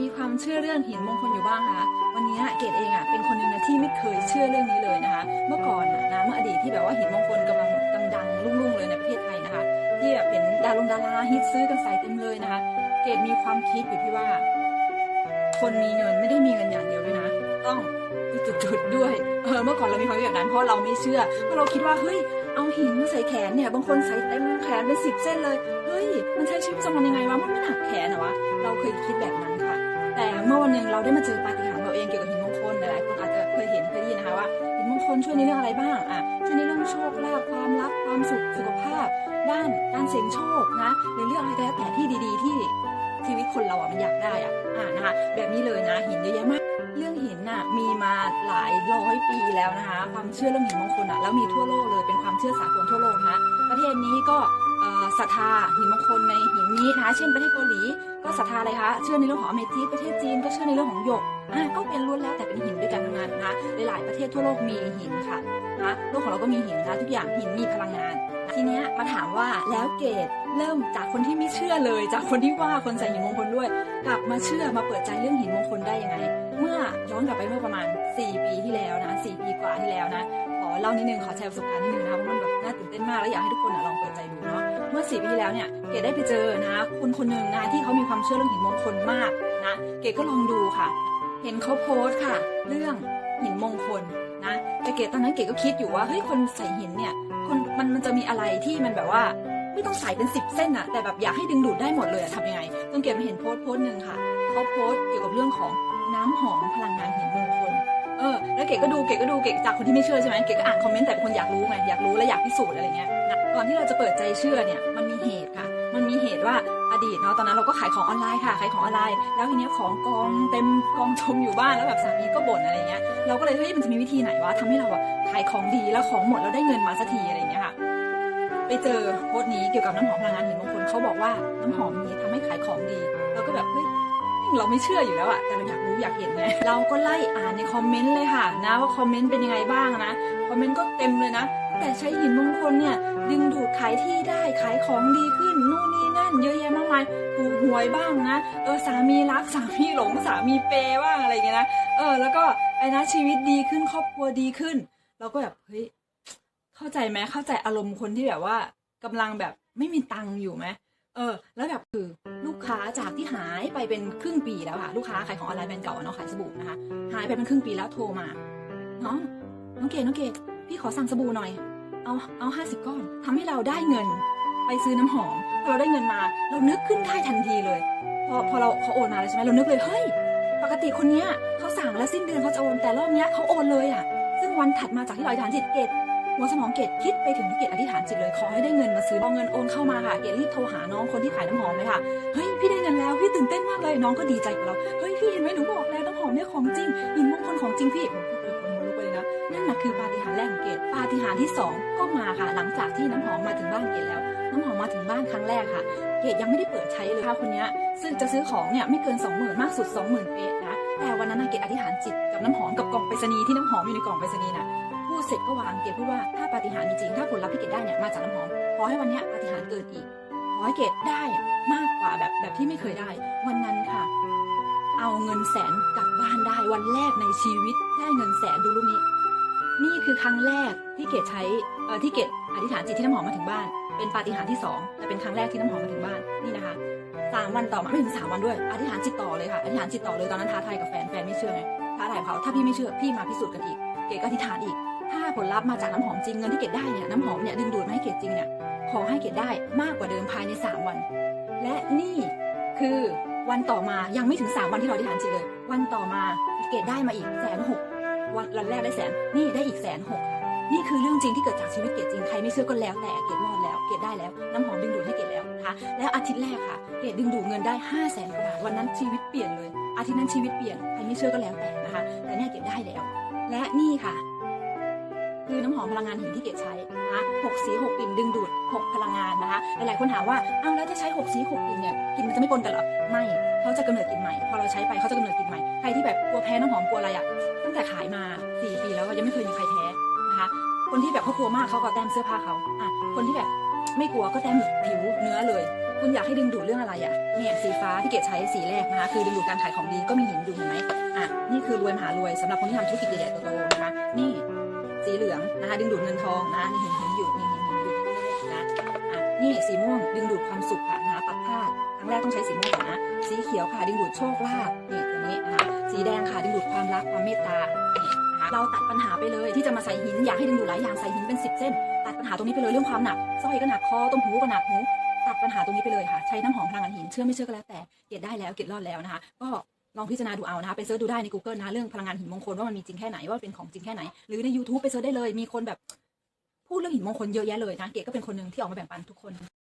มีความเชื่อเรื่องหินมงคลอยู่บ้างคะวันนี้เกดเองอะเป็นคนหนึ่งนะที่ไม่เคยเชื่อเรื่องนี้เลยนะคะ เมื่อก่อนนะเมื่ออดีตที่แบบว่าหินมงคลกำลังดังๆรุ่งๆเลยในประเทศไทยนะคะ ที่แบบเป็นดารงดาราฮิตซื้อกันใส่เต็มเลยนะคะ เกดมีความคิดอยู่ที่ว่า คนมีเงินไม่ได้มีเงินอย่างเดียวด้วยนะ ต้องจุดๆๆด้วยเออเมื่อก่อนเรามีความคิดแบบนั้นเพราะเราไม่เชื่อเพราะเราคิดว่าเฮ้ยเอาหินมาใส่แขนเนี่ยบางคนใส่เต็มแขนเป็นสิบเส้นเลยเฮ้ยมันใช้ชีวิตประจำวันยังไงวะมันไม่หนักแขนหรอวะเราเคยคิดแบบนั้นค่ะ แต่เมื่อวันหนึ่งเราได้มาเจอปาฏิหาริย์เราเองเกี่ยวกับหินมงคลหลายคนอาจจะเคยเห็นเคยได้ยินนะคะว่าหินมงคลช่วยในเรื่องอะไรบ้างอะช่วยในเรื่องโชคลาภความรักความสุขสุขภาพ ด้านการเสี่ยงโชคนะหรือเรื่องอะไรก็แล้วแต่ที่ดี ๆ ที่ ชีวิตคนเราอะมันอยากได้อะอ่านะคะแบบนี้เลยนะหินเยอะแยะมาก เรื่องหินน่ะมีมาหลายร้อยปีแล้วนะคะ ความเชื่อเรื่องหินมงคลอะแล้วมีทั่วโลกเลยเป็นความเชื่อสากลทั่วโลกนะคะประเทศนี้ก็ศรัทธาหินมงคลในหินนี้นะคะเช่นประเทศเกาหลีก็ศรัทธาอะไรคะเชื่อในเรื่องของอเมทิสประเทศจีนก็เชื่อในเรื่องของหยกอะก็เป็นล้วนแล้วแต่เป็นหินด้วยกันทั้งนั้นนะคะหลายๆประเทศทั่วโลกมีหินค่ะนะโลกของเราก็มีหินนะทุกอย่างหินมีพลังงาน ทีเนี้ยมาถามว่าแล้วเกดเริ่มจากคนที่ไม่เชื่อเลย จากคนที่ว่าคนใส่หินมงคลด้วย กลับมาเชื่อมาเปิดใจเรื่องหินมงคลได้ยังไง เมื่อย้อนกลับไปเมื่อประมาณ 4 ปีที่แล้วนะ4ปีกว่าที่แล้วนะขอเล่านิดนึงขอแชร์ประสบการณ์นิดนึงนะเพราะมันแบบน่าตื่นเต้นมากแล้วอยากให้ทุกคนนะลองเปิดใจดูเนาะเมื่อ4ปีที่แล้วเนี่ยเกดได้ไปเจอนะคนคนหนึ่งนะที่เขามีความเชื่อเรื่องหินมงคลมากนะเกดก็ลองดูค่ะ เห็นเขาโพสต์ค่ะ เรื่องหินมงคล นะแต่เกดตอนนั้นเกดก็คิดอยู่ว่าเฮ้ยคนใส่หินเนี่ยคนมันมันจะมีอะไรที่มันแบบว่าไม่ต้องใส่เป็นสิบเส้นอะแต่แบบอยากให้ดึงดูดได้หมดเลยอะทำยังไงจนเกดมาเห็นโพสต์โพสต์หนึ่งค่ะเขาโพสต์เกี่ยวกับเรื่องของน้ำหอมพลังงานหินมงคลเออแล้วเกดก็ดูเกดก็ดูเกดจากคนที่ไม่เชื่อใช่ไหมเกดก็อ่านคอมเมนต์แต่เป็นคนอยากรู้ไงอยากรู้และอยากพิสูจน์อะไรเงี้ยนะก่อนที่เราจะเปิดใจเชื่อเนี่ยมันมีเหตุค่ะ มันมีเหตุว่าอดีตเนาะตอนนั้นเราก็ขายของออนไลน์ค่ะขายของออนไลน์ แล้วทีเนี้ยของกองเต็มกองชมอยู่บ้านแล้วแบบสามีก็บ่นอะไรเงี้ยเราก็เลยเฮ้ยมันจะมีวิธีไหนวะทำให้เราอะขายของดีแล้วของหมดแล้วได้เงินมาสักทีอะไรเงี้ยค่ะไปเจอโพสต์นี้เกี่ยวกับน้ำหอมพลังงานหินมงคลเขาบอกว่าน้ำหอมนี้ทำให้ขายของดีเราก็แบบเฮ้ยเราไม่เชื่ออยู่แล้วอะแต่เราอยากรู้อยากเห็นไงเราก็ไล่อ่านในคอมเมนต์เลยค่ะ นะว่าคอมเมนต์เป็นยังไงบ้างนะคอมเมนต์ก็เต็มเลยนะแต่ใช้หินมงคลเนี่ย ขายที่ได้ขายของดีขึ้นนู่นนี่นั่น เยอะแยะมากมายถูกหวยบ้างนะเออสามีรักสามีหลงสามีเปยบ้างอะไรอย่างเงี้ยนะเออ แล้วก็ไอ้นะชีวิตดีขึ้นครอบครัวดีขึ้น เราก็แบบเฮ้ยเข้าใจไหมเข้าใจอารมณ์คนที่แบบว่ากำลังแบบไม่มีตังค์อยู่ไหมเออแล้วแบบคือลูกค้าจากที่หายไปเป็นครึ่งปีแล้วค่ะลูกค้าขายของออนไลน์แบรนด์เก่าเนาะขายสบู่นะคะหายไปเป็นครึ่งปีแล้วโทรมาน้องน้องเกดน้องเกดพี่ขอสั่งสบู่หน่อย เอาเอาห้าสิบก้อนทำให้เราได้เงิน ไปซื้อน้ำหอมพอเราได้เงินมา เรานึกขึ้นได้ทันทีเลย พอพอเราเขาโอนมาเลยใช่ไหมเรานึกเลยเฮ้ยปกติคนเนี้ยเขาสั่งแล้วสิ้นเดือนเขาจะโอนแต่รอบเนี้ยเขาโอนเลยอะ ซึ่งวันถัดมาจากที่เราอธิษฐานจิตเกตหัวสมองเกตคิดไปถึงที่เกตอธิษฐานจิตเลยขอให้ได้เงินมาซื้อพอเงินโอนเข้ามาค่ะเกตรีบโทรหาน้องคนที่ขายน้ำหอมเลยค่ะเฮ้ยพี่ได้เงินแล้วพี่ตื่นเต้นมากเลยน้องก็ดีใจกับเราเฮ้ยพี่เห็นไหมหนูบอกแล้วน้ำหอมเนี่ยของจริงหินมงคลของจริงพี่ผมพูดไปคนหัวลุกไปเลยนะนั่นแหละคือปาฏิ ปาฏิหาริย์ที่สองก็มาค่ะ หลังจากที่น้ำหอมมาถึงบ้านเกตแล้ว น้ำหอมมาถึงบ้านครั้งแรกค่ะ เกดยังไม่ได้เปิดใช้เลยค่ะคนนี้ซึ่งจะซื้อของเนี่ยไม่เกิน 20,000 มากสุด 20,000เป๊ะนะ แต่วันนั้นเกดอธิษฐานจิตกับน้ำหอมกับกล่องไปรษณีย์ที่น้ำหอมอยู่ในกล่องไปรษณีย์นะพูดเสร็จก็วางเกดพูดว่าถ้าปาฏิหาริย์มีจริงถ้าผลลัพธ์ที่เกดได้เนี่ยมาจากน้ำหอมขอให้วันนี้ปาฏิหาริย์เกิดอีกขอให้เกดได้มากกว่าแบบแบบที่ไม่เคยได้ วันนั้นค่ะ เอาเงินแสนกลับบ้านได้วันแรกในชีวิตได้เงินแสนดูรูปนี้ นี่คือครั้งแรกที่เกดใช้ที่เกดอธิษฐานจิตที่น้ำหอมมาถึงบ้าน เป็นปาฏิหาริย์ที่สองแต่เป็นครั้งแรกที่น้ำหอมมาถึงบ้านนี่นะคะสามวันต่อมาไม่ถึงสามวันด้วย อธิษฐานจิตต่อเลยค่ะอธิษฐานจิตต่อเลยตอนนั้นท้าทายกับแฟนแฟนไม่เชื่อไงท้าทายเขาถ้าพี่ไม่เชื่อพี่มาพิสูจน์กันอีก เกดก็อธิษฐานอีก ถ้าผลลัพธ์มาจากน้ำหอมจริงเงินที่เกดได้เนี่ยน้ำหอมเนี่ยดึงดูดมาให้เกดจริงเนี่ยขอให้เกดได้มากกว่าเดิมภายในสามวัน และนี่คือวันต่อมายังไม่ถึงสามวันที่เราอธิษฐานจิตเลย วันต่อมาเกดได้มาอีกแสนหก วันวันแรกได้แสนนี่ได้อีกแสนหกค่ะนี่คือเรื่องจริงที่เกิดจากชีวิตเกดจริงใครไม่เชื่อก็แล้วแต่เกดรอดแล้วเกดได้แล้ว น้ำหอมดึงดูดให้เกดแล้วนะคะแล้วอาทิตย์แรกค่ะเกดดึงดูดเงินได้ห้าแสนกว่าบาทวันนั้นชีวิตเปลี่ยนเลย อาทิตย์นั้นชีวิตเปลี่ยนใครไม่เชื่อก็แล้วแต่นะคะ แต่เนี่ยเกดได้แล้ว และนี่ค่ะ คือน้ำหอมพลังงานหินที่เกดใช้นะคะหกสีหกกลิ่นดึงดูดหกพลังงานนะคะหลายๆคนถามว่าอ้าวแล้วจะใช้หกสีหกกลิ่นเนี่ยกลิ่นมันจะไม่ปนกันเหรอไม่เขาจะกำเนิดกลิ่นใหม่พอเราใช้ไปเขาจะกำเนิดกลิ่นใหม่ใครที่แบบกลัวแพ้น้ำหอมกลัวอะไรอะตั้งแต่ขายมาสี่ปีแล้วยังไม่เคยมีใครแพ้นะคะคนที่แบบเขากลัวมากเขาก็แต้มเสื้อผ้าเขาอะคนที่แบบไม่กลัวก็แต้มผิวเนื้อเลย คุณอยากให้ดึงดูดเรื่องอะไรอะเนี่ยสีฟ้าที่เกดใช้สีแรกนะคะคือดึงดูดการขายของดีก็มีหินดูเห็นไหมอะนี่คือรวยมหารวยสำหรับคนที่ทำธุรกิจใหญ่ๆโตๆนะคะนี่ สีเหลืองนะคะดึงดูดเงินทองนะนี่เห็นเห็นอยู่นี่เห็นเห็นอยู่นะอะนี่สีม่วงดึงดูดความสุขค่ะนะคะตัดพลาดครั้งแรกต้องใช้สีม่วงก่อนนะสีเขียวค่ะดึงดูดโชคลาภนี่ตัวนี้นะคะสีแดงค่ะดึงดูดความรักความเมตตานี่นะคะเราตัดปัญหาไปเลยที่จะมาใส่หินอยากให้ดึงดูดหลายอย่างใส่หินเป็นสิบเส้น ตัดปัญหาตรงนี้ไปเลยเรื่องความหนักสร้อยก็หนักคอต้มหูก็หนักหูตัดปัญหาตรงนี้ไปเลยค่ะ ใช้น้ำหอมพลังงานหินเชื่อไม่เชื่อก็แล้วแต่เกตได้แล้วเกตรอดแล้วนะคะ ก็ ลองพิจารณาดูเอานะคะไปเสิร์ชดูได้ใน Google นะเรื่องพลังงานหินมงคลว่ามันมีจริงแค่ไหนว่าเป็นของจริงแค่ไหน หรือใน YouTube ไปเสิร์ชได้เลยมีคนแบบพูดเรื่องหินมงคลเยอะแยะเลยนะเก๋ก็เป็นคนหนึ่งที่ออกมาแบ่งปันทุกคน